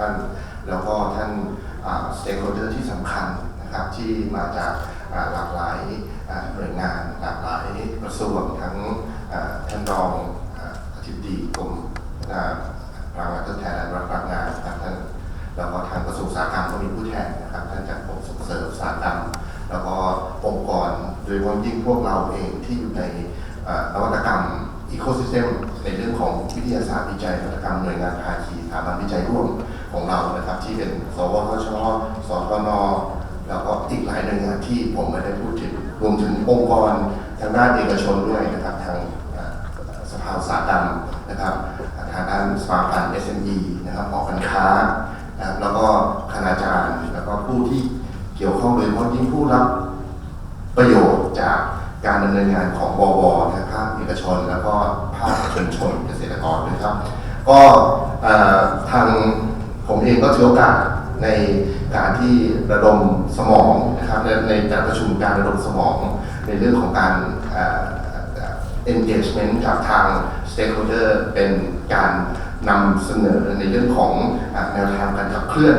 ท่าน แล้วก็ท่านสเต็กโฮเดอร์ที่สำคัญนะครับที่มาจากหลากหลายหน่วยงานหลากหลายกระทรวงทั้งท่านรองอธิบดีกรมพลังงานทดแทนและรักพลังงานนะครับท่านแล้วก็ทางกระทรวงอุตสาหกรรมก็มีผู้แทนนะครับท่านจากกรมส่งเสริมอุตสาหกรรม แล้วก็องค์กรโดยเฉพาะยิ่งพวกเราเองที่อยู่ในอ่อนวัตกรรมอีโคซิสเต็ม องค์กรทางด้านเอกชนด้วยนะครับทางสภาอุตสาหกรรมนะครับทางด้านสมาพันธ์ SME นะครับหอการค้านะครับแล้วก็คณาจารย์แล้วก็ผู้ที่เกี่ยวข้องโดยเฉพาะยิ่งผู้รับประโยชน์จากการดำเนินงานของบวนะครับภาคเอกชน แล้วก็ภาคชนชนเกษตรกรนะครับ ก็ทางผมเองก็ถือโอกาสในการที่ระดมสมองนะครับในการประชุมการระดมสมอง ในเรื่องของการเอ่อเอ่อ engagement กับทาง stakeholder เป็นการนำเสนอในเรื่องของแนวทางการขับเคลื่อน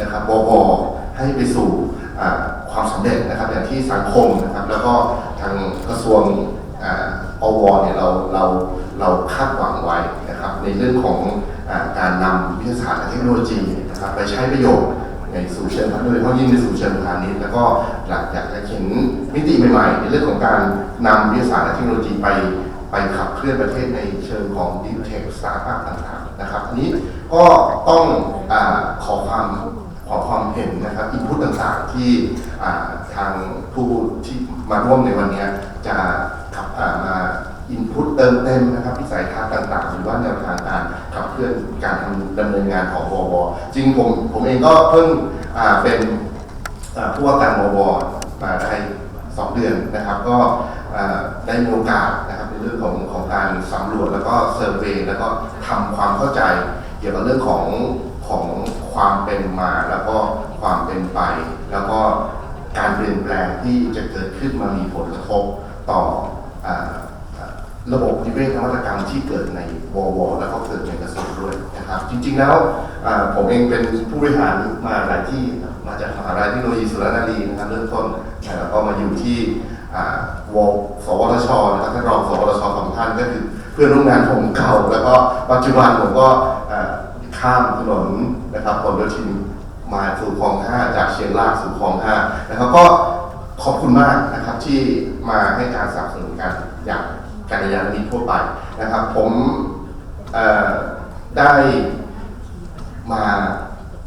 นะครับบวให้ไปสู่ความสำเร็จนะครับอย่างที่สังคมนะครับแล้วก็ทางกระทรวงอวเนี่ยเราเราเราคาดหวังไว้นะครับในเรื่องของการนำวิทยาศาสตร์และเทคโนโลยีนะครับไปใช้ประโยชน์ ในสู่เชิงพาณิชย์โดยเฉพาะยิ่งในสู่เชิงพาณิชย์แล้วก็หลักอยากจะเห็นมิติใหม่ๆ ในเรื่องของการนำวิทยาศาสตร์และเทคโนโลยีไปไปขับเคลื่อนประเทศในเชิงของ Deep Tech Startup ต่างๆนะครับอันนี้ก็ต้องอขอความขอความเห็นนะครับอินพุตต่างๆที่ทางผู้ที่มาร่วมในวันนี้จะขับมาอินพุตเติมเต็มนะครับวิสัยทัศน์ต่างๆ หรือว่าแนวทาง การดำเนินงานของววจริงผมผมเองก็เพิ่งเป็นผู้ว่าการววมาได้สองเดือนนะครับ ก็ได้มีโอกาสนะครับในเรื่องของของการสำรวจแล้วก็เซอร์เวย์แล้วก็ทำความเข้าใจเกี่ยวกับเรื่องของของความเป็นมาแล้วก็ความเป็นไป แล้วก็การเปลี่ยนแปลงที่จะเกิดขึ้นมามีผลกระทบต่อระบบนิเวศนวัตกรรมที่เกิดในววแล้วก็เกิดในกระทรวงด้วย นะครับจริงๆแล้วผมเองเป็นผู้บริหารมาหลายที่มาจากมหาวิทยาลัยเทคโนโลยีสุรนารีนะครับเริ่มต้นแล้วก็มาอยู่ที่วสวทชนะครับท่านรองสวทชของท่านก็คือเพื่อนร่วมงานผมเก่า แล้วก็ปัจจุบันผมก็ข้ามถนนนะครับผลโยธินมาสู่คลองห้าจากเชียงรากสู่คลองห้านะครับก็ขอบคุณมากนะครับที่มาให้การสนับสนุนกันอย่างกัลยาณมิตรทั่วไปนะครับ ผมเอ่อ ได้มา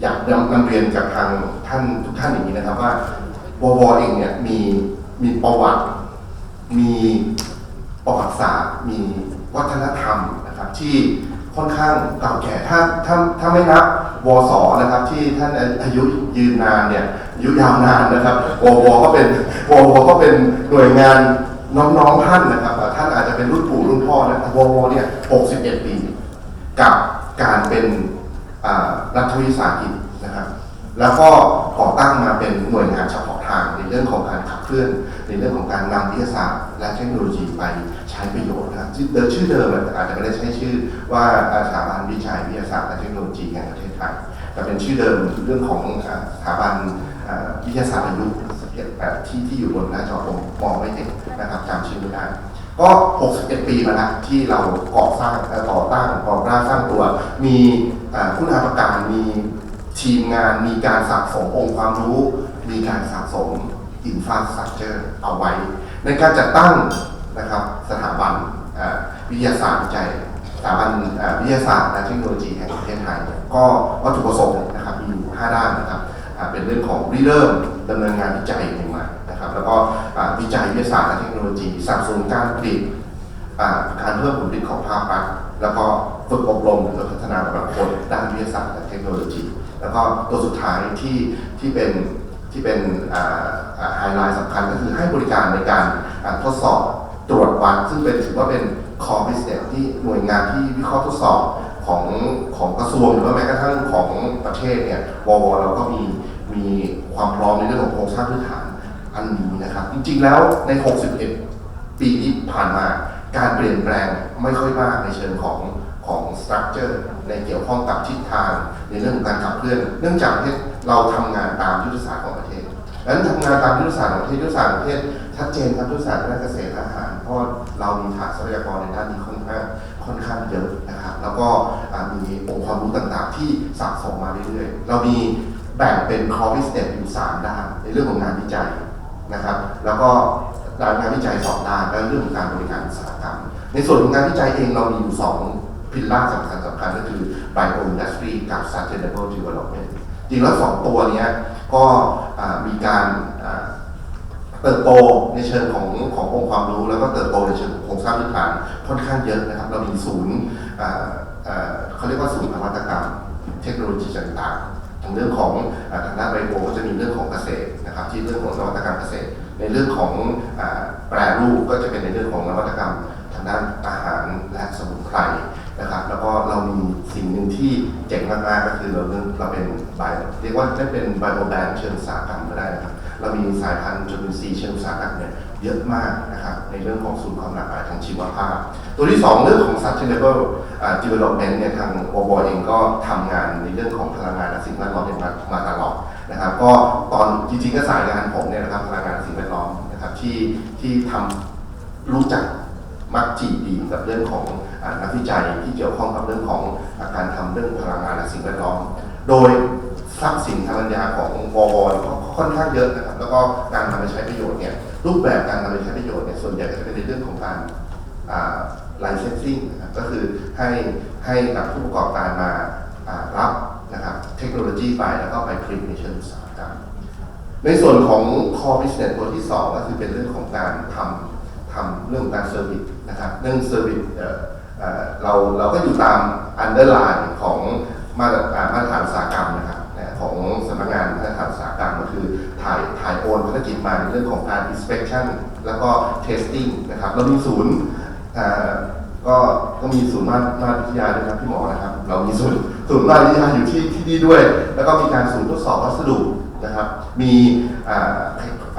อยากนำนำเรียนกับทางท่านทุกท่านอย่างนี้นะครับว่าววเองเนี่ยมีมีประวัติ มีประวัติศาสตร์ มีวัฒนธรรมนะครับที่ค่อนข้างเก่าแก่ถ้าถ้าถ้าไม่นับวสนะครับ ที่ท่านอายุยืนนานเนี่ยอายุยาวนานนะครับววก็เป็นววก็เป็นหน่วยงานน้องๆท่านนะครับ ท่านอาจจะเป็นรุ่นปู่รุ่นพ่อนะครับววเนี่ย 61 ปี กับ การเป็นรัฐวิสาหกิจนะครับ แล้วก็ก่อตั้งมาเป็นหน่วยงานเฉพาะทางในเรื่องของการขับเคลื่อน ในเรื่องของการนำวิทยาศาสตร์ และเทคโนโลยีไปใช้ประโยชน์นะครับเดิมชื่อเดิมอาจจะไม่ได้ใช้ชื่อว่าสถาบันวิจัยวิทยาศาสตร์และเทคโนโลยีแห่งประเทศไทยแต่เป็นชื่อเดิมเรื่องของสถาบันวิทยาศาสตร์อายุแบบที่ที่อยู่บนหน้าจอผมมองไม่เห็นนะครับจำชื่อไม่ได้ ก็ 61 ปีมาแล้วที่เราก่อสร้างเอ่อตั้งก่อร่างสร้างตัว มีอ่าผู้นำประการมีทีมงาน มีการสะสมองค์ความรู้ มีการสะสมอินฟราสตรักเจอร์เอาไว้ ในการจัดตั้งนะครับสถาบันวิทยาศาสตร์วิจัยสถาบันวิทยาศาสตร์และเทคโนโลยีแห่งประเทศไทย ก็วัตถุประสงค์นะครับมีอยู่5ด้านนะครับเป็นเรื่องของริเริ่มดำเนินงานวิจัย ก็วิจัยวิทยาศาสตร์และเทคโนโลยีสนับสนุนการผลิตการเพิ่มผลผลิตของภาครัฐแล้วก็ฝึกอบรมและพัฒนากำลังคนด้านวิทยาศาสตร์และเทคโนโลยี แล้วก็ตัวสุดท้ายที่ที่เป็นที่เป็นไฮไลท์สำคัญก็คือให้บริการในการทดสอบตรวจวัดซึ่งเป็นถือว่าเป็น core business ที่หน่วยงานที่วิเคราะห์ทดสอบของของกระทรวงหรือว่าแม้กระทั่งของประเทศเนี่ยววเราก็มีมีความพร้อมในเรื่องของโครงสร้างพื้นฐานอันนี้ จริงๆแล้วใน 61 ปีที่ผ่านมา การเปลี่ยนแปลงไม่ค่อยมากในเชิงของของ structure ในเกี่ยวข้องกับทิศทางในเรื่องของการขับเคลื่อน เนื่องจากประเทศเราทำงานตามยุทธศาสตร์ของประเทศดังนั้นทำงานตามยุทธศาสตร์ของประเทศยุทธศาสตร์ของประเทศชัดเจนครับยุทธศาสตร์ด้านเกษตรอาหารเพราะเรามีฐานทรัพยากรในด้านนี้ค่อนข้างค่อนข้างเยอะนะครับแล้วก็มีองค์ความรู้ต่างๆ ที่สะสมมาเรื่อยๆ เรามีแบ่งเป็น core business อยู่สามด้านในเรื่องของงานวิจัย นะครับ แล้วก็ด้านงานวิจัยสองด้านและเรื่องของการบริการอุตสาหกรรม ในส่วนของงานวิจัยเองเรามีอยู่สองพิลล่าสำคัญสำคัญก็คือ bio industry กับ sustainable development จริงแล้วสองตัวเนี้ยก็มีการเติบโตในเชิงของขององค์ความรู้ แล้วก็เติบโตในเชิงของโครงสร้างพื้นฐานค่อนข้างเยอะนะครับ เรามีศูนย์เขาเรียกว่าศูนย์นวัตกรรม เทคโนโลยีต่างๆทางเรื่องของทางด้านไบโอก็จะมีเรื่องของเกษตร นะครับที่เรื่องของนวัตกรรมเกษตร ในเรื่องของอแปรรูปก็จะเป็นในเรื่องของนวัตกรรมทางด้านอาหารและสมุนไพรนะครับ แล้วก็เรามีสิ่งหนึ่งที่เจ๋งมากๆก็คือเราเรื่องเราเป็นไบเรียกว่าได้เป็นไบโอแบงเชิงอุตสาหกรรมก็ได้นะครับเรามีสายพันธุ์จุลินทรีย์เชิงอุตสาหกรรมเนี่ยเยอะมากนะครับในเรื่องของศูนย์ความหลากหลายทางชีวภาพ ตัวที่สองเรื่องของ sustainable development เนี่ยทางอบเองก็ทำงานในเรื่องของพลังงานและสิ่งแวดล้อมมาตลอด นะครับ ก็ตอนจริงๆก็สายงานผมเนี่ยนะครับพลังงานสิ่งแวดล้อมนะครับที่ที่ทำรู้จักมักจีดีกับเรื่องของอนักวิจัยที่เกี่ยวข้องกับเรื่องของอาการทำเรื่องพลังงานและสิ่งแวดล้อม โดยทรัพย์สินทางปัญญาของววก็ค่อนข้างเยอะนะครับ แล้วก็การนำไปใช้ประโยชน์เนี่ยรูปแบบการนำไปใช้ประโยชน์เนี่ยส่วนใหญ่ก็จะเป็นในเรื่องของการไลเซนซิ่งนะครับก็คือให้ให้กับผู้ประกอบการมารับ เทคโนโลยีไปแล้วก็ไปผลิตในเชิงอุตสาหกรรมในส่วนของ core business ตัวที่ 2 ก็คือเป็นเรื่องของการทำทำเรื่องการเซอร์วิสนะครับเรื่องเซอร์วิสเราเราก็อยู่ตาม underline ของมาตรอ่ามาตรฐานอุตสาหกรรมนะครับของสำนักงานมาตรฐานอุตสาหกรรมก็คือถ่ายถ่ายโอนภารกิจมาในเรื่องของการ inspection แล้วก็ testing นะครับเรามีศูนย์ก็ก็มีศูนย์มาตรมาตรวิทยาด้วยครับพี่หมอนะครับ เรามีศูนย์ ศูนย์มาตรวิทยาอยู่ที่ที่นี่ด้วย แล้วก็มีการศูนย์ทดสอบวัสดุนะครับ มีอ่า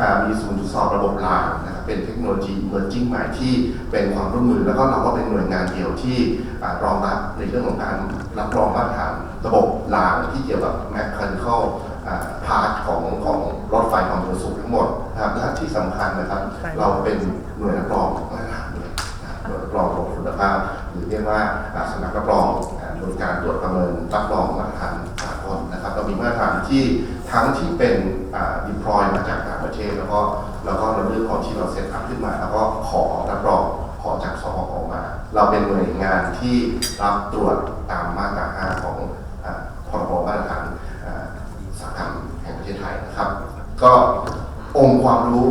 อ่ามีศูนย์ทดสอบระบบรางนะครับ เป็นเทคโนโลยี emerging ใหม่ที่เป็นความร่วมมือ แล้วก็เราก็เป็นหน่วยงานเดียวที่อ่ารองรับในเรื่องของการรับรองมาตรฐานระบบรางที่เกี่ยวกับ mechanical อ่า part ของของรถไฟความเร็วสูงทั้งหมดนะครับและที่สำคัญนะครับ เราเป็นหน่วยรับรองมาตรฐานด้วยตรวจรับรองระบบคุณภาพ หรือเรียกว่าอ่าสำนักรับรองอ่าโดย การตรวจประเมินรับรองมาตรฐานสากลนะครับเรามีมาตรฐานที่ทั้งที่เป็นอ่า deploy มาจากต่างประเทศ แล้วก็แล้วก็เรื่องของที่เราเซตอัพขึ้นมา แล้วก็ขอรับรองขอจากสบคมา เราเป็นหน่วยงานที่รับตรวจตามมาตรา5ของอ่าพรบมาตรฐานสากรรมแห่งประเทศไทยนะครับ ก็องค์ความรู้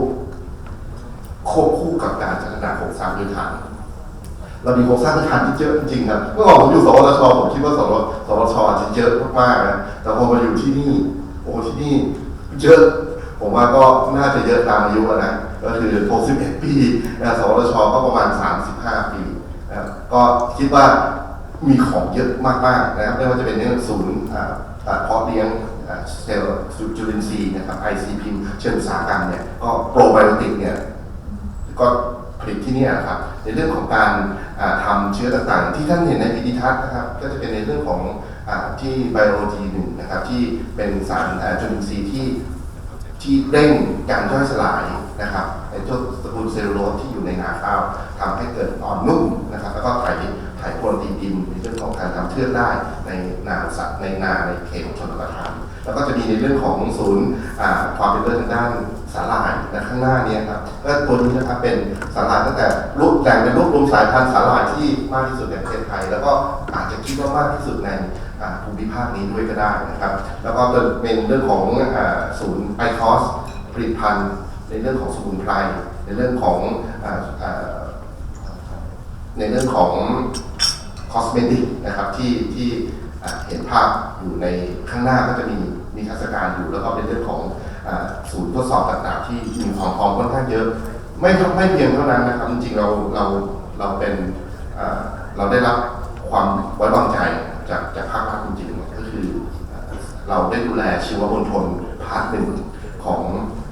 ควบคู่กับการพัฒนาโครงสร้างพื้นฐาน เรามีโครงสร้างพื้นฐานที่เยอะจริงๆครับเมื่อก่อนผมอยู่สวทชผมคิดว่าสวสวชจจะเยอะมากๆนะแต่พอมาอยู่ที่นี่โอ้ที่นี่เยอะผมว่าก็น่าจะเยอะตามอายุนะก็คือ 61 ปีนะสวทชก็ประมาณ 35 ปีนะก็คิดว่ามีของเยอะมากๆนะครับไม่ว่าจะเป็นเรื่องศูนย์อ่าอ่าเพาะเลี้ยงเซลล์จุลินทรีย์นะครับ ICP เชิงอุตสาหกรรมเนี่ยก็โปรไบโอติกเนี่ยก็ ผลิตที่นี่ครับในเรื่องของการอ่าทำเชื้อต่างๆ ที่ท่านเห็นในวิดีทัศน์นะครับก็จะเป็นในเรื่องของอที่ไบโอจีหนึ่งนะครับที่เป็นสารอ่าจุลินทรีย์ที่ที่เร่งการย่อยสลายนะครับในตัวตระกูลเซลลูโลสที่อยู่ในนาข้าวทำให้เกิดอ่อนนุ่มนะครับแล้วก็ไถไถโปรตีนดินในเรื่องของการทำเชือกได้ในนาสัตว์ในนาในเขตชนประทานแล้วก็จะมีในเรื่องของศูนย์ความเป็นเลิศทางด้าน สาหร่ายนะข้างหน้าเนี้ครับก็ตัวนี้นะครับเป็นสาหร่ายตั้งแต่รูปแหล่งเป็นรูปรวมสายพันธุ์สาหร่ายที่มากที่สุดในประเทศไทย แล้วก็อาจจะคิดว่ามากที่สุดในภูมิภาคนี้ด้วยก็ได้นะครับ แล้วก็เป็นเรื่องของศูนย์ไอคอสผลิตภัณฑ์ ในเรื่องของสมุนไพรในเรื่องของในเรื่องของคอสเมติกนะครับที่ที่เห็นภาพอยู่ในข้างหน้าก็จะมีมีทรรศการอยู่ แล้วก็เป็นเรื่องของ ศูนย์ทดสอบต่างๆ ที่มีของพร้อมค่อนข้างเยอะ ไม่ไม่เพียงเท่านั้นนะครับจริงๆเราเราเราเป็นเราได้รับความไว้วางใจจากจากภาครัฐจริงๆก็คือ เราได้ดูแลชีวมณฑลพาร์ทหนึ่งของ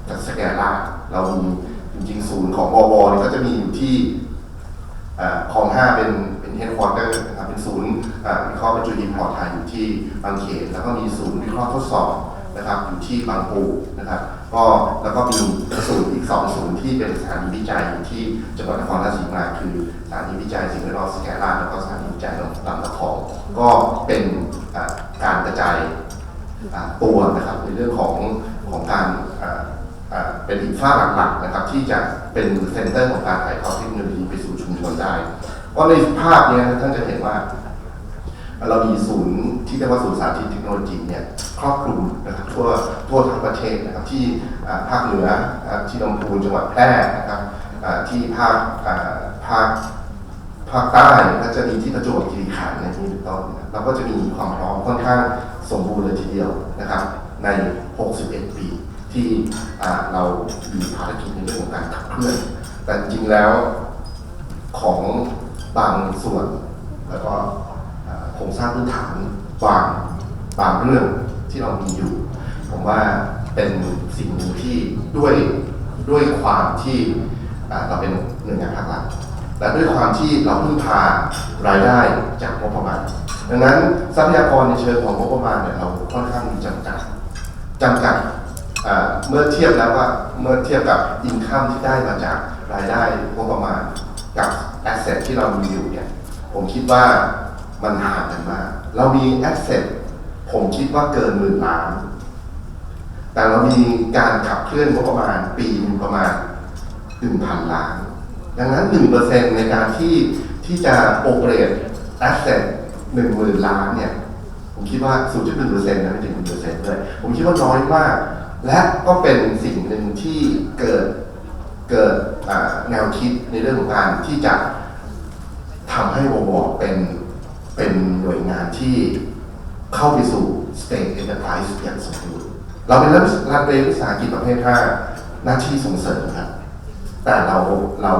จัดสแกนล่าเรามีจริงๆศูนย์ของบวเนี่ยก็จะมีอยู่ที่คลองห้าเป็นเป็นเฮดคอร์เตอร์นะครับเป็นศูนย์อ่าวิเคราะห์บรรจุดินปลอดภัยอยู่ที่บางเขนแล้วก็มีศูนย์วิเคราะห์ทดสอบ นะครับอยู่ที่บางปูนะครับ ก็แล้วก็มีศูนย์อีกสองศูนย์ที่เป็นสถานีวิจัยอยู่ที่จังหวัดนครราชสีมาคือสถานีวิจัยสิ่งแวดล้อมสแกลาแล้วก็สถานีวิจัยลำตะคองก็เป็นการกระจายอ่าตัวนะครับในเรื่องของของการเป็นอีกฝ้าหลักๆนะครับ ที่จะเป็นเซ็นเตอร์ของการถ่ายทอดเทคโนโลยีไปสู่ชุมชนได้ เพราะในภาพเนี้ท่านจะเห็นว่า เรามีศูนย์ที่เรียกว่าศูนย์สาธิตเทคโนโลยีเนี่ยครอบคลุมนะครับทั่วทั่วทั้งประเทศนะครับที่ภาคเหนือที่ลำพูนจังหวัดแพร่นะครับที่ภาคภาคภาคใต้ก็จะมีที่ประจวบคีรีขันธ์ในที่เป็นต้นเราก็จะมีความพร้อมค่อนข้างสมบูรณ์เลยทีเดียวนะครับ ใน 61 ปีที่เรามีภารกิจในเรื่องของการขับเคลื่อน แต่จริงแล้วของบางส่วนแล้วก็ โครงสร้างพื้นฐานบางบางเรื่องที่เรามีอยู่ ผมว่าเป็นสิ่งหนึ่งที่ด้วยด้วยความที่เราเป็นหน่วยงานภาครัฐและด้วยความที่เราพึ่งพารายได้จากงบประมาณ ดังนั้นทรัพยากรในเชิงของงบประมาณเนี่ยเราค่อนข้างมีจำกัดจำกัดเมื่อเทียบแล้วว่าเมื่อเทียบกับอินคัมที่ได้มาจากรายได้งบประมาณกับแอสเซทที่เรามีอยู่เนี่ยผมคิดว่า มันห่างกันมาก เรามีแอสเซทผมคิดว่าเกินหมื่นล้าน แต่เรามีการขับเคลื่อนงบประมาณปีประมาณ1,000ล้าน ดังนั้น1%ในการที่ที่จะโอเปเรตแอสเซท10,000ล้านเนี่ย ผมคิดว่า0.1%นะไม่ถึง1%ด้วยผมคิดว่าน้อยมาก และก็เป็นสิ่งหนึ่งที่เกิดเกิดแนวคิดในเรื่องของการที่จะทำให้วงบอกเป็น เป็นหน่วยงานที่เข้าไปสู่ state enterprise อย่างสมบูรณ์เราเป็นรัฐรัฐเรียนวิสาหกิจประเภท5หน้าที่ส่งเสริมครับ แต่เราเรา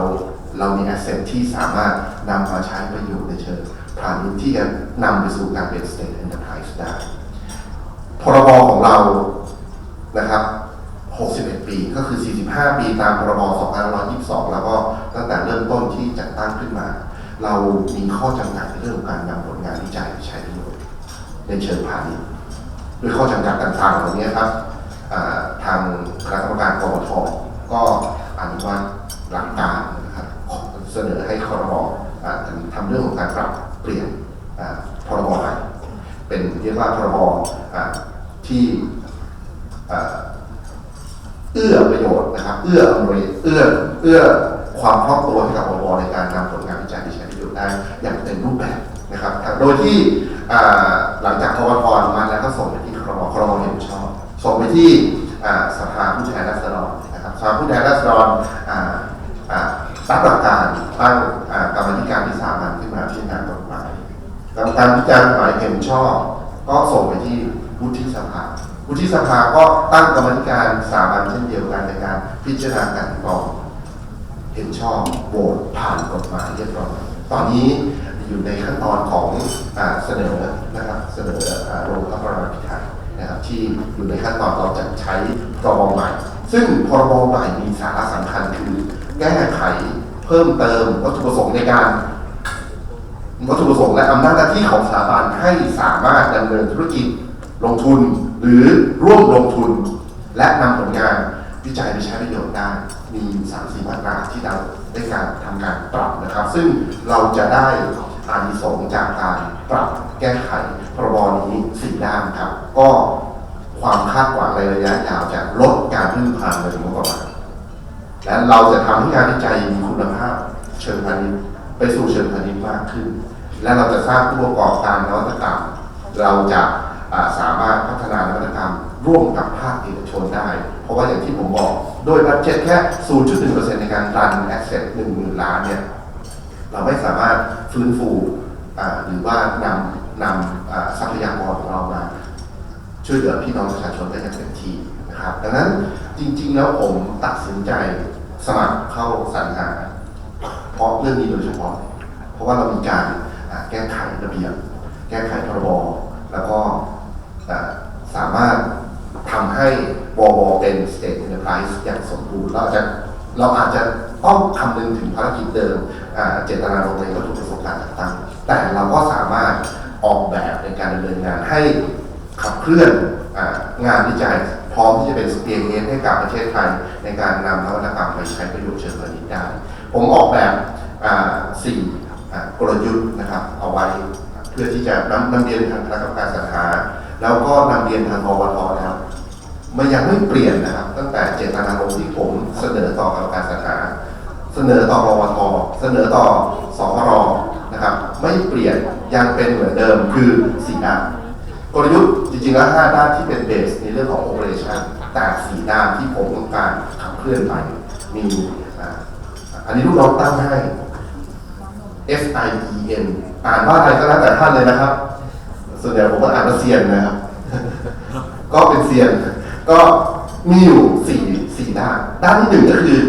เรามีแอสเซทที่สามารถนำมาใช้ประโยชน์ในเชิงพาณิชย์ที่จะนำไปสู่การเป็น state enterprise ได้พรบของเรานะครับ 61 ปีก็คือ 45 ปีตามพรบ 2522 แล้วก็ตั้งแต่เริ่มต้นที่จัดตั้งขึ้นมา เรามีข้อจำกัดในเรื่องของการนำผลงานวิจัยไปใช้ประโยชน์ในเชิงพาณิชย์ด้วยข้อจำกัดต่างๆเหล่านี้ครับทางคณะกรรมการกรทก็อนุมัติหลักการนะครับเสนอให้คอรมอทำเรื่องของการปรับเปลี่ยนพรบใหม่เป็นเรียกว่าพรบที่เอื้อประโยชน์นะครับ เอื้ออำนวยเอื้อเอื้อความคล่องตัวให้กับอบในการนำผล ได้อย่างเต็มรูปแบบนะครับ โดยที่หลังจากกรทอมัติแล้วก็ส่งไปที่ครมครมเห็นชอบ ส่งไปที่สภาผู้แทนราษฎรนะครับสภาผู้แทนราษฎรรับหลักการตั้งกรรมธิการที่สามัญขึ้นมาพิจารณากฎหมายกรรมการพิจารณาหมายเห็นชอบ ก็ส่งไปที่วุฒิสภาวุฒิสภาก็ตั้งกรรมธิการสามัญเช่นเดียวกันในการพิจารณาการกองเห็นชอบโหวตผ่านกฎหมายเรียบร้อย ตอนนี้อยู่ในขั้นตอนของอเสนอนะครับเสนออ่าลงพระบรมพิธานะครับที่อยู่ในขั้นตอนเราจะใช้พรบใหม่ ซึ่งพรบใหม่มีสาระสำคัญคือแก้ไขเพิ่มเติมวัตถุประสงค์ในการวัตถุประสงค์และอำนาจหน้าที่ของสถาบันให้สามารถดำเนินธุรกิจลงทุนหรือร่วมลงทุน และนำผลงานวิจัยไปใช้ประโยชน์ได้มีสามสี่มาตราที่เรา ได้การทำการปรับนะครับ ซึ่งเราจะได้อานิสงส์จากการปรับแก้ไขพรบนี้สี่ด้านครับ ก็ความคาดหวังในระยะยาวจะลดการพึ่งพาเงินงบประมาณและเราจะทำให้งานวิจัยมีคุณภาพ เชิงพาณิชย์ไปสู่เชิงพาณิชย์มากขึ้น และเราจะสร้างผู้ประกอบการนวัตกรรม เราจะสามารถพัฒนานวัตกรรม ร่วมกับภาคเอกชนได้ เพราะว่าอย่างที่ผมบอก โดยบัตเจ็ตแค่ 0.1%ในการรันแอสเซท1 0,000 ล้านเนี่ย เราไม่สามารถฟื้นฟูหรือว่านำนำทรัพยากรของเรามา ช่วยเหลือพี่น้องประชาชนได้อย่างเต็มที่นะครับ ดังนั้นจริง ๆ แล้วผมตัดสินใจสมัครเข้าสรรหา เพราะเรื่องนี้โดยเฉพาะ เพราะว่าเรามีการแก้ไขระเบียบ แก้ไขพรบแล้วก็สามารถ ทำให้ววเป็น state enterprise อย่างสมบูรณ์เราอาจจะเราอาจจะต้องคำนึงถึงภารกิจเดิมเจตนารมณ์ในวัตถุประสงค์การตั้งแต่เราก็สามารถออกแบบในการดำเนินงานให้ขับเคลื่อนงานวิจัยพร้อมที่จะเป็นสเปียร์เฮดให้กับประเทศไทย ในการนำนวัตกรรมไปใช้ประโยชน์เชิงพาณิชย์ได้ ผมออกแบบสี่กลยุทธ์นะครับเอาไว้เพื่อที่จะนำนำเรียนทางคณะกรรมการสรรหา แล้วก็นำเรียนทางกวทนะครับ มันยังไม่เปลี่ยนนะครับ ตั้งแต่เจตนารมณ์ที่ผมเสนอต่อกรรมการสรรหาเสนอต่อรวทเสนอต่อสพรนะครับ ไม่เปลี่ยนยังเป็นเหมือนเดิมคือสี่ด้านกลยุทธ์จริงๆแล้วห้าด้านที่เป็นเบสในเรื่องของ operation แต่สี่ด้านที่ผมต้องการขับเคลื่อนไปมีอันนี้ลูกน้องตั้งให้ S I E N อ่านว่าอะไรก็แล้วแต่ท่านเลยนะครับ ส่วนใหญ่ผมก็อ่านว่าเซียนนะครับ ก็เป็นเซียน ก็มีอยู่สี่สี่ด้าน ด้านที่หนึ่งก็คือ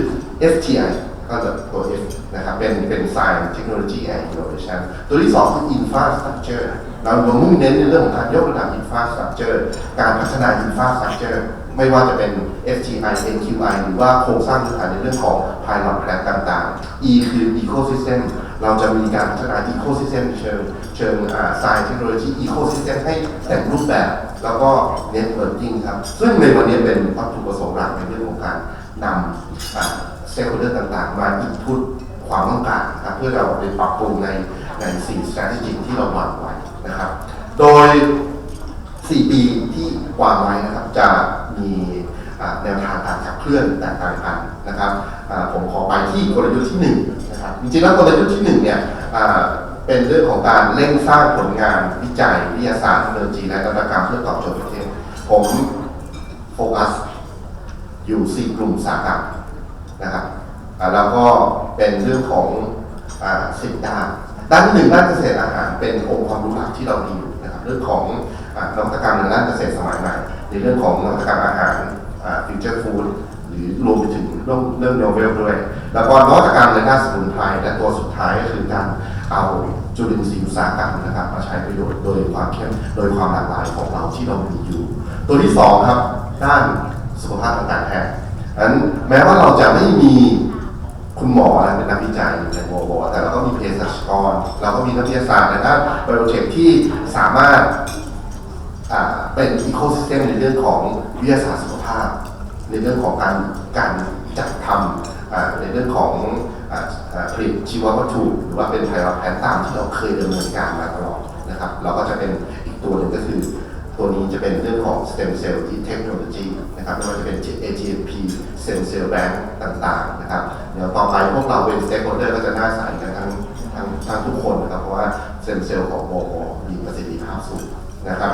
STI ก็จะตัว S นะครับ เป็นเป็น Science Technology and Innovation ตัวที่สองคือ Infrastructure เราเรามุ่งเน้นในเรื่องของการยกระดับ Infrastructure การพัฒนา Infrastructure ไม่ว่าจะเป็น STI NQI หรือว่าโครงสร้างพื้นฐานในเรื่องของ Pilot Plan ต่างๆ E คือ Ecosystem เราจะมีการพัฒนา Ecosystem เชิงเชิงอ่า Science Technology Ecosystem ให้แต่งรูปแบบ แล้วก็ Networking ครับ ซึ่งในวันนี้เป็นวัตถุประสงค์หลักในเรื่องของการนำอ่า stakeholder ต่างๆ มาอินพุตความต้องการนะครับเพื่อเราไปปรับปรุงในในสี่ strategy ที่เราวางไว้นะครับ โดย 4 ปีที่วางไว้นะครับจะมี แนวทางการขับเคลื่อนแตกต่างกันนะครับผมขอไปที่กลยุทธ์ที่1นะครับจริงๆแล้วกลยุทธ์ที่1เนี่ยเป็นเรื่องของการเร่งสร้างผลงานวิจัยวิทยาศาสตร์เทคโนโลยีและนวัตกรรมเพื่อตอบโจทย์ประเทศผมโฟกัสอยู่ 4 กลุ่มสาหกรรมนะครับแล้วก็เป็นเรื่องของอสิบด้านด้านหนึ่งด้านเกษตรอาหารเป็นองค์ความรู้หลักที่เรามีอยู่นะครับเรื่องของนวัตกรรมในด้านเกษตรสมัยใหม่ในเรื่องของนวัตกรรมอาหาร ฟิวเจอร์ฟู้ดหรือรวมไปถึงเรื่องเรื่องโนเวลด้วย แล้วก็นวัตกรรมในด้านสมุนไพรและตัวสุดท้ายก็คือการเอาจุลินทรีย์อุตสาหกรรมนะครับมาใช้ประโยชน์โดยความเข้มโดยความหลากหลายของเราที่เรามีอยู่ ตัวที่สองครับด้านสุขภาพทางการแพทย์นั้นแม้ว่าเราจะไม่มีคุณหมอและเป็นนักวิจัยอยู่ในโมโบแต่เราก็มีเภสัชกร เราก็มีนักวิทยาศาสตร์ในด้านไบโอเทคที่สามารถ เป็นอีโคซิสเต็มในเรื่องของวิทยาศาสตร์สุขภาพ ในเรื่องของการการจัดทำในเรื่องของอผลิตชีววัตถุ หรือว่าเป็นไพลอแพนตามที่เราเคยดำเนินการมาตลอดนะครับ เราก็จะเป็นอีกตัวหนึ่งก็คือตัวนี้จะเป็นเรื่องของ stem cell technology นะครับไม่ว่าจะเป็น AGMP stem cell bank ต่างๆนะครับเดี๋ยวต่อไปพวกเราเป็น stakeholder ก็จะน่าใสกันทั้งทั้งทั้งทุกคนนะครับ เพราะว่า stem cell ของโมโมมีประสิทธิภาพสูงนะครับ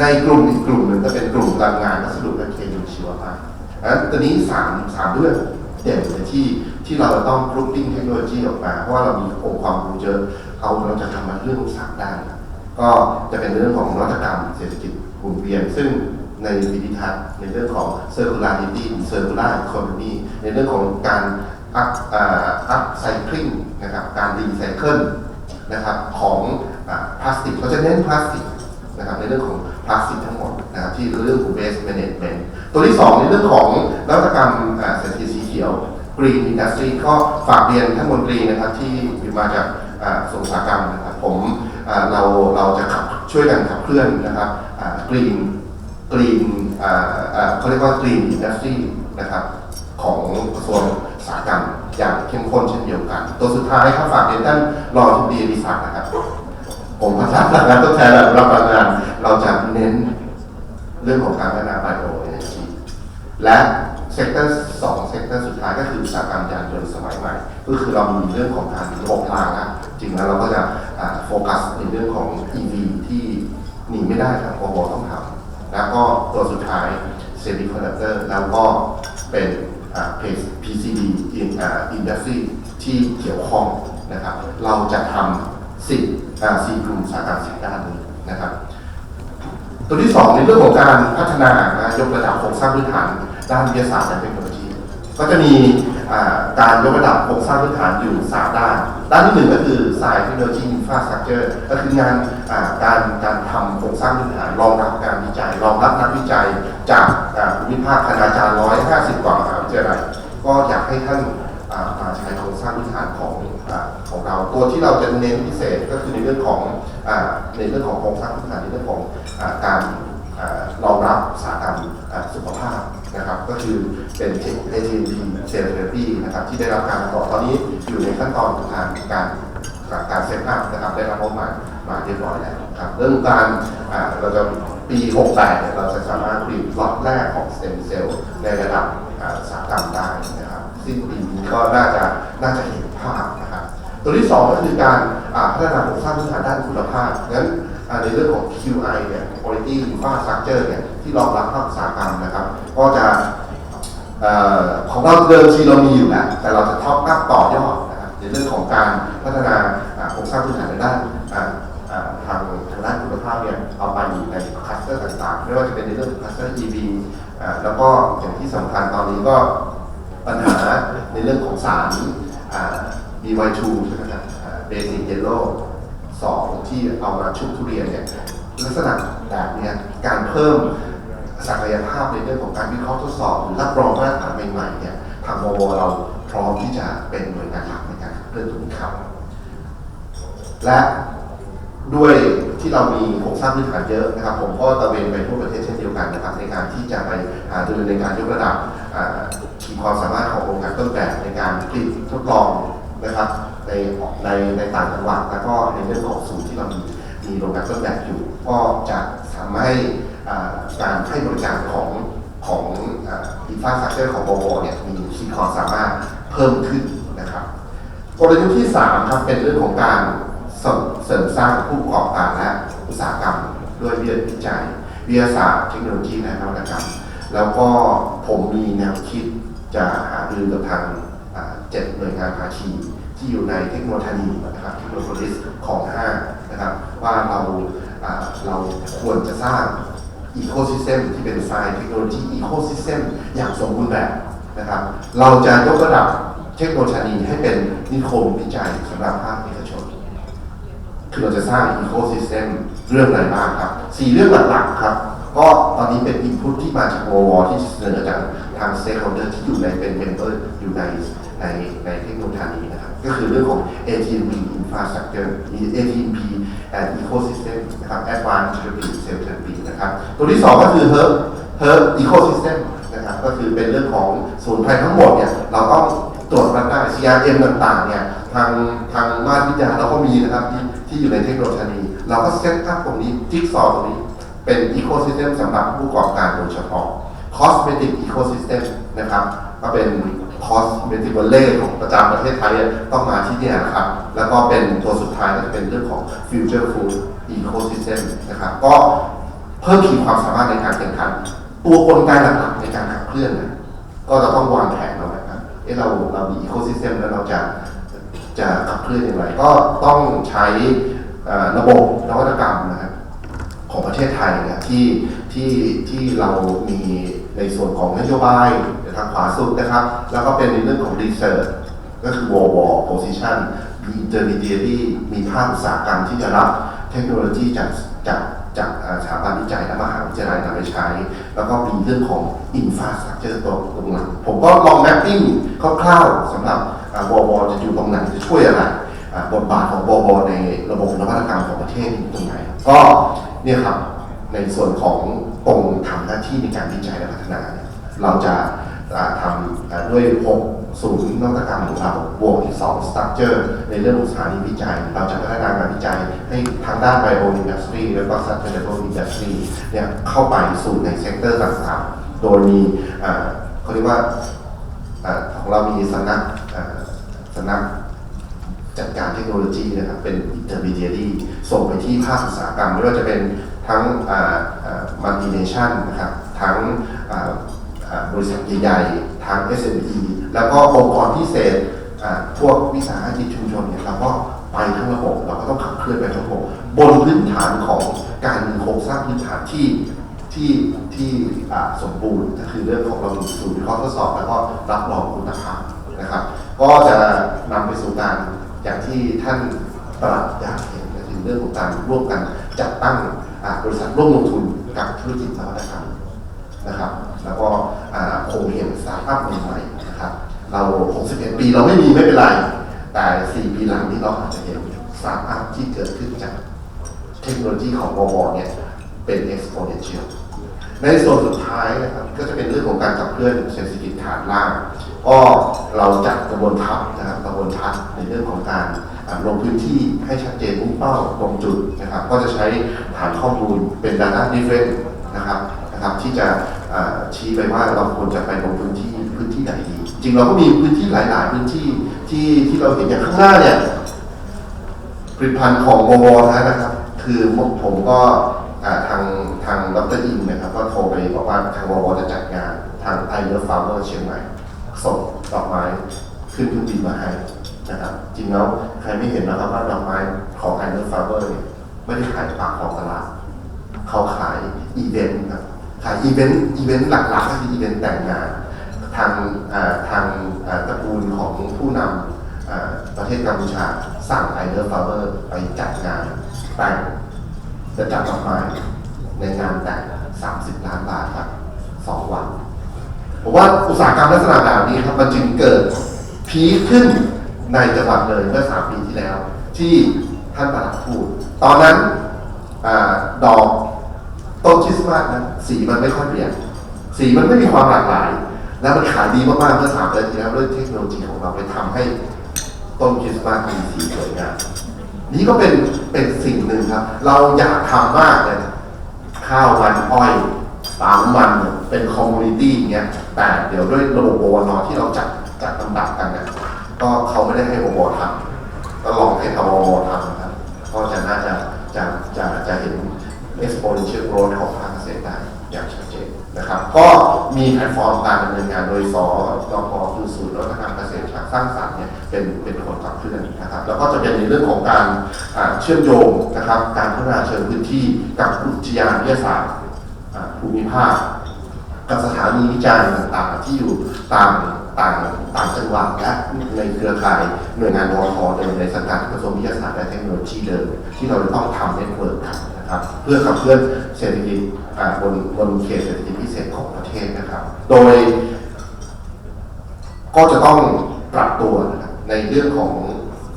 ในกลุ่มอีกกลุ่มหนึ่งก็เป็นกลุ่มพลังงานวัสดุและเคมีชีวภาพอันตัวนี้สามสามเรื่องเด่นเลยที่ที่เราจะต้องกรุ๊ปปิ้งเทคโนโลยีออกมา เพราะว่าเรามีองค์ความรู้เยอะเอาเราจะทำมาเรื่องสามด้านก็จะเป็นเรื่องของนวัตกรรมเศรษฐกิจหมุนเวียนซึ่งในวิธีทัศน์ในเรื่องของ circularity circular economy ในเรื่องของการ up อ่า up cycling นะครับการรีไซเคิลนะครับของอพลาสติกเขาจะเน้นพลาสติกนะครับในเรื่องของ พลาสติกทั้งหมดนะครับที่เรื่องของ waste management ตัวที่สองในเรื่องของนวัตกรรมอ่าเศรษฐกิจสีเขียว green industry ก็ฝากเรียนท่านมนตรีนะครับที่มาจากส่วนอุตสากรรมนะครับผมเราเราจะขับช่วยกันขับเคลื่อนนะครับ green green เขาเรียกว่า green industry นะครับของกระทรวงสาหกรรมอย่างเข้มข้นเช่นเดียวกัน ตัวสุดท้ายครับฝากเรียนท่านรองที่ดีดิศักนะครับ ผมพัฒนาพลังงานทดแทนและรับพลังงาน เราจะเน้นเรื่องของการพัฒนาไบโอเอเนจีและเซกเตอร์สองเซกเตอร์สุดท้ายก็คืออุตสาหกรรมยานยนต์สมัยใหม่ ก็คือเรามีเรื่องของการลบรางนะจริงแล้วเราก็จะโฟกัสในเรื่องของ EV ที่หนีไม่ได้ครับโอโบต้องทำแล้วก็ตัวสุดท้ายเซมิคอนดักเตอร์แล้วก็เป็นอ่า PCB อ่า industry ที่เกี่ยวข้องนะครับ เราจะทำ สิบอ่าสี่กลุ่มสาหกรรมสิบด้านนี้นะครับ ตัวที่สองในเรื่องของการพัฒนานะยกระดับโครงสร้างพื้นฐานด้านวิทยาศาสตร์และเทคโนโลยี ก็จะมีการยกระดับโครงสร้างพื้นฐานอยู่สามด้าน ด้านที่หนึ่งก็คือ Science Technology Infrastructure ก็คืองานการการทำโครงสร้างพื้นฐานรองรับการวิจัย รองรับนักวิจัย จากอ่าภูมิภาคคณาจารย์ร้อยห้าสิบกว่ามหาวิทยาลัยก็อยากให้ท่าน ตัวที่เราจะเน้นพิเศษก็คือในเรื่องของอในเรื่องของโครงสร้างพื้นฐานในเรื่องของอการรองรับสาหกรรมสุขภาพนะครับก็คือเป็น ATMP Cell Therapy นะครับที่ได้รับการประกอตอนนี้อยู่ในขั้นตอนของการการเซตอัพนะครับได้รับงบประมาณมาเรียบร้อยแล้วครับเรื่องการเราจะปี 68เนี่ยเราจะสามารถผลิตล็อตแรกของสเต็มเซลล์ในระดับอ่าอุตสาหกรรมได้นะครับสิ้นปีนี้ก็น่าจะน่าจะเห็นภาพ ตัวที่2ก็คือการพัฒนาโครงสร้างพื้นฐานด้านคุณภาพงั้นในเรื่องของ QI เนี่ย Quality Infrastructure เนี่ยที่รองรับภาคอุตสาหกรรมนะครับ ก็จะออของเราเดิมทีเรามีอยู่แล้วแต่เราจะท็อปอัพต่อยอดนะครับในเรื่องของการพัฒนาโครงสร้างพื้นฐานในด้านทางทางด้านคุณภาพเนี่ยเอาไปอยู่ในคลัสเตอร์ต่างๆไม่ว่าจะเป็นในเรื่องคลัสเตอร์ EV แล้วก็อย่างที่สำคัญตอนนี้ก็ปัญหาในเรื่องของสาร อ่า BY2 ใช่ไหมครับเบสิกเยลโล่สองที่เอามาชุบทุเรียนเนี่ยลักษณะแบบเนี้ยการเพิ่มศักยภาพในเรื่องของการวิเคราะห์ทดสอบหรือรับรองมาตรฐานใหม่ๆเนี่ยทางววเราพร้อมที่จะเป็นหน่วยงานหลักในการเคลื่อนตรงนี้ครับและด้วยที่เรามีโครงสร้างพื้นฐานเยอะนะครับ ผมก็ตระเวนไปทั่วประเทศเช่นเดียวกันนะครับในการที่จะไปหาดูในการยกระดับขีดความสามารถของโรงงานต้นแบบในการผลิตทดลอง นะครับในในในต่างจังหวัดแล้วก็ในเรื่องของศูนย์ที่เรามีมีโรงงานต้นแบบอยู่ ก็จะทำให้การให้บริการของของอินฟาสตรักเจอร์ของโบโเนี่ยมีขีดความสามารถเพิ่มขึ้นนะครับกลยุทธ์ที่ 3 ครับเป็นเรื่องของการเสริมสริมสร้างผู้ประกอบการและอุตสาหกรรมด้วยวิจัยวิทยาศาสตร์เทคโนโลยีและนวัตกรรม แล้วก็ผมมีแนวคิดจะหารือกับทาง อ่าเจ็ดหน่วยงานภาคีที่อยู่ในเทคโนโลยีนะครับเทคโนโลยีของห้างนะครับว่าเราเราควรจะสร้างอีโคซิสเต็มที่เป็นไซน์เทคโนโลยีอีโคซิสเต็มอย่างสมบูรณ์แบบนะครับ เราจะยกระดับเทคโนโลยีให้เป็นนิคมวิจัยสำหรับภาคเอกชน คือเราจะสร้างอีโคซิสเต็มเรื่องอะไรบ้างครับสี่เรื่องหลักๆครับ ก็ตอนนี้เป็นอินพุตที่มาจากโววที่เสนอจาก ทางสเต็กโฮเดอร์ที่อยู่ในเป็นเมมเบอร์อยู่ในในในเทคโนโลยีนะครับ ก็คือเรื่องของ ATMP Infrastructure ATMP and Ecosystem นะครับ Advanced Therapy Cell Therapy นะครับ ตัวที่สองก็คือ Herb Herb Ecosystem นะครับก็คือเป็นเรื่องของสมุนไพรทั้งหมดเนี่ยเราต้องตรวจวัดได้ CRM ต่างๆเนี่ยทางทางมาตรวิทยาเราก็มีนะครับที่ที่อยู่ในเทคโนโลยีเราก็เซตอัพตรงนี้จิ๊กซอว์ตรงนี้เป็นอีโคซิสเต็มสำหรับผู้ประกอบการโดยเฉพาะ Cosmetic Ecosystem นะครับก็เป็น Cosmetic Valley ของประจำประเทศไทยต้องมาที่เนี่ยนะครับ แล้วก็เป็นตัวสุดท้ายก็จะเป็นเรื่องของ Future Food Ecosystem นะครับก็เพิ่มขีดความสามารถในการแข่งขัน ตัวกลไกหลักๆในการขับเคลื่อนเนี่ยก็จะต้องวางแผนเอาไว้ครับเอ๊ะเราเรามี Ecosystem แล้วเราจะจะขับเคลื่อนอย่างไร ก็ต้องใช้ระบบนวัตกรรมนะครับของประเทศไทยเนี่ยที่ ที่ที่เรามีในส่วนของนโยบายทางขวาสุดนะครับ แล้วก็เป็นในเรื่องของ research ก็คือ wall wall position มี intermediary มีภาคอุตสาหกรรมที่จะรับเทคโนโลยีจากจากจากสถาบันวิจัยและมหาวิทยาลัยนำไปใช้ แล้วก็มีเรื่องของ infrastructure ตรงตรงหลังผมก็ลอง mapping คร่าวๆสำหรับวอลวอจะอยู่ตรงไหนจะช่วยอะไรบทบาทของบวในระบบนวัตกรรมของประเทศตรงไหน ก็เนี่ยครับ ในส่วนของตรงทำหน้าที่ในการวิจัยและพัฒนา เราจะทำด้วย 6 ศูนย์นวัตกรรมของเราบวกอีก 2 structure ในเรื่องของสถานีวิจัย เราจะพัฒนางานวิจัยให้ทางด้าน bio industry แล้วก็ sustainable industry เนี่ยเข้าไปสู่ในเซกเตอร์ต่างๆ โดยมีเขาเรียกว่าของเรามีสำนักสำนักจัดการเทคโนโลยีนะครับเป็น intermediary ส่งไปที่ภาคอุตสาหกรรมไม่ว่าจะเป็น ทั้งมัลติเนชั่นนะครับทั้งบริษัทใหญ่ๆทั้ง SME แล้วก็องค์กรพิเศษพวกวิสาหกิจชุมชนเนี่ยเราก็ไปทั้งระบบเราก็ต้องขับเคลื่อนไปทั้งระบบบนพื้นฐานของการมีโครงสร้างพื้นฐานที่ที่ที่สมบูรณ์ก็คือเรื่องของเรามีศูนย์วิเคราะห์ทดสอบ แล้วก็รับรองคุณภาพนะครับ ก็จะนำไปสู่การอย่างที่ท่านตลาดอยากเห็นก็คือเรื่องของการร่วมกันจัดตั้ง บริษัทร่วมลงทุนกับธุรกิจนวัตกรรมนะครับ แล้วก็โครงเห็นสตาร์ทอัพใหม่ๆนะครับ เรา 61 ปีเราไม่มีไม่เป็นไร แต่ 4 ปีหลังนี้เราอาจจะเห็นสตาร์ทอัพที่เกิดขึ้นจากเทคโนโลยีของบวเนี่ยเป็น exponential ในส่วนสุดท้ายนะครับก็จะเป็นเรื่องของการขับเคลื่อนเศรษฐกิจฐานล่างก็เราจัดกระบวนทัพนะครับกระบวนทัพในเรื่องของการลงพื้นที่ให้ชัดเจนมุ่งเป้าตรงจุดนะครับ ก็จะใช้ฐานข้อมูลเป็น data driven นะครับนะครับ ที่จะชี้ไปว่าเราควรจะไปลงพื้นที่พื้นที่ไหนดี จริงเราก็มีพื้นที่หลาย ๆ พื้นที่ที่ที่เราเห็นอย่างข้างหน้าเนี่ยผลิตภัณฑ์ของโวนะครับ คือผมก็ทางทางดรอินนะครับ ก็โทรไปบอกว่าทางวจะจัดงานทางไอเ e อร์ฟาร์เมอร์เชียงใหม่ส่งดอกไม้ขึ้นเครื่องบินมาให้นะครับจริงแล้วใครไม่เห็นนะครับว่าดอกไม้ของไอเ e อร์ฟาร์เมอร์เนี่ยไม่ได้ขายปากของตลาด เขาขายอีเวนต์ครับขายอีเวนต์อีเวนต์หลักๆก็คืออีเวนต์แต่งงาน ทางทางตระกูลของผู้นำประเทศกัมพูชาสั่งไอเดอร์ฟาเวอร์ไปจัดงานแต่งจะจัดดอกไม้ในงานแต่ง 30 ล้านบาทครับสองวันผมว่าอุตสาหกรรมลักษณะแบบนี้ครับมันจึงเกิดพีคขึ้นในจังหวัดเลยเมื่อสามปีที่แล้ว ที่ท่านประหลัดพูดตอนนั้นอดอกต้นคริสต์มาสนะสีมันไม่ค่อยเปลี่ยนสีมันไม่มีความหลากหลาย แล้วมันขายดีมากๆเมื่อสามเดือนที่แล้วด้วยเทคโนโลยีของเราไปทำให้ต้นคริสต์มาสมีสีสวยงามนี่ก็เป็นเป็นสิ่งหนึ่งครับ เราอยากทำมากเลย ข้าวมันอ้อยปาล์มมันเป็นคอมมูนิตี้อย่างเงี้ยแต่เดี๋ยวด้วยระบบโอนอที่เราจัดจัดลำดับกันเนี่ยก็เขาไม่ได้ให้โอทำก็ลองให้ทวโทำนะครับก็จะน่าจะจะจะจะเห็น exponential growth ของภาคเกษตรได้อย่างชัดเจนนะครับ ก็มีแพลตฟอร์มการดำเนินงานโดยสรพคือศูนย์วัตกรรมเกษตรสร้างสรรค์เนี่ยเป็นเป็นคนขับเคลื่อนนะครับ แล้วก็จะเป็นในเรื่องของการเชื่อมโยงนะครับ การพัฒนาเชิงพื้นที่กับอุทยานวิทยาศาสตร์ภูมิภาค กับสถานีวิจัยต่างๆ ที่อยู่ตามต่างต่างจังหวัดและในเครือข่ายหน่วยงานวทเดิมในสังกัดกระทรวงวิทยาศาสตร์และเทคโนโลยีเดิมที่เราจะต้องทำเน็ตเวิร์กกันนะครับ เพื่อขับเคลื่อนเศรษฐกิจบนบนเขตเศรษฐกิจพิเศษของประเทศนะครับ โดยก็จะต้องปรับตัวในเรื่องของ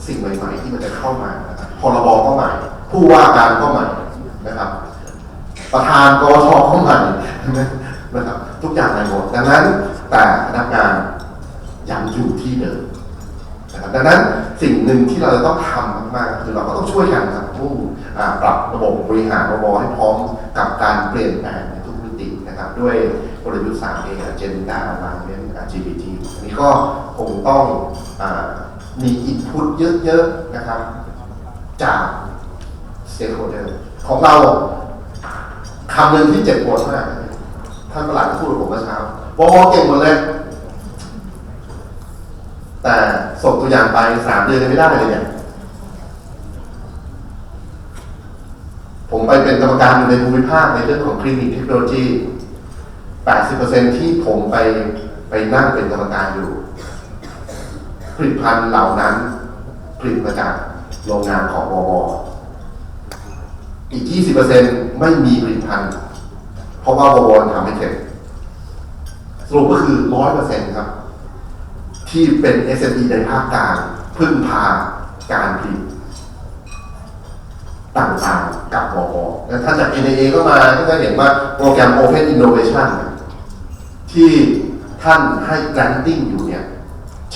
สิ่งใหม่ ๆ ที่มันจะเข้ามานะครับพรบก็ใหม่ ผู้ว่าการก็ใหม่นะครับ ประธานกชก็ใหม่นะครับ ทุกอย่างใหม่หมดดังนั้นแต่พนักงานยังอยู่ที่เดิมนะครับดังนั้นสิ่งหนึ่งที่เราจะต้องทำมากๆคือเราก็ต้องช่วยกันครับผู้ปรับระบบบริหารระบบให้พร้อมกับการเปลี่ยนแปลงในทุกมิตินะครับ ด้วยกลยุทธ์ 3A Agenda Alignment LGBT อันนี้ก็คงต้องอ มีอินพุตเยอะๆนะครับ จาก stakeholder ของเราคำหนึ่งที่เจ็บปวดมากท่านประหลัดพูดกับผมเมื่อเช้าวอเก่งหมดเลยแต่ส่งตัวอย่างไปสามเดือนยังไม่ได้เลยเนี่ยผมไปเป็นกรรมการอยู่ในภูมิภาคในเรื่องของคลินิกเทคโนโลยี 80%ที่ผมไปไปนั่งเป็นกรรมการอยู่ ผลิตภัณฑ์เหล่านั้นผลิตมาจากโรงงานของววอีก 20%ไม่มีผลิตภัณฑ์ เพราะว่าววทำไม่เสร็จสรุปก็คือ 100%ครับ ที่เป็น SME ในภาคกลางพึ่งพาการผลิตต่างๆ กับวอแล้วท่านจาก NAA ก็มาก็จะเห็นว่าโปรแกรม Open Innovation เนี่ยที่ท่านให้ granting อยู่เนี่ย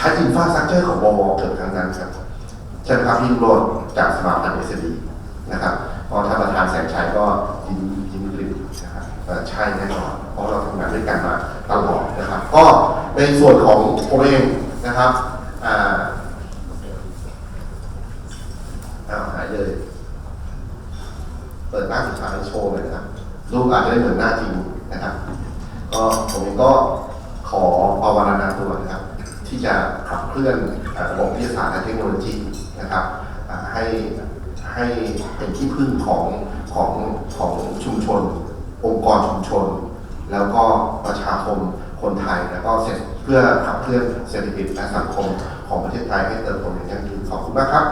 ช้อินฟาสตรักเจอร์ของวอเกิดทั้งนั้นครับใช่ไหมครับพี่ลุงโรดจากสมาพันธ์ SME นะครับพราะท่านประธานแสงชัยก็ยิ้มยิ้มกลิ่นนะครับใช่แน่นอนเพราะเราทำงานด้วยกันมาตลอดนะครับ ก็ในส่วนของผมเองนะครับอ่าอาหายเลยเปิดหน้าสุดท้ายโชว์เลยนะครับรูปอาจจะไม่เหมือนหน้าจริงนะครับ ก็ผมเองก็ขอภาวนาตัวนะครับ ที่จะขับเคลื่อนระบบวิทยาศาสตร์และเทคโนโลยีนะครับให้ให้เป็นที่พึ่งของของของชุมชน องค์กรชุมชน แล้วก็ประชาคมคนไทยแล้วก็เสร็จเพื่อขับเคลื่อนเศรษฐกิจและสังคมของประเทศไทยให้เติบโตอย่างยั่งยืนขอบคุณมากครับ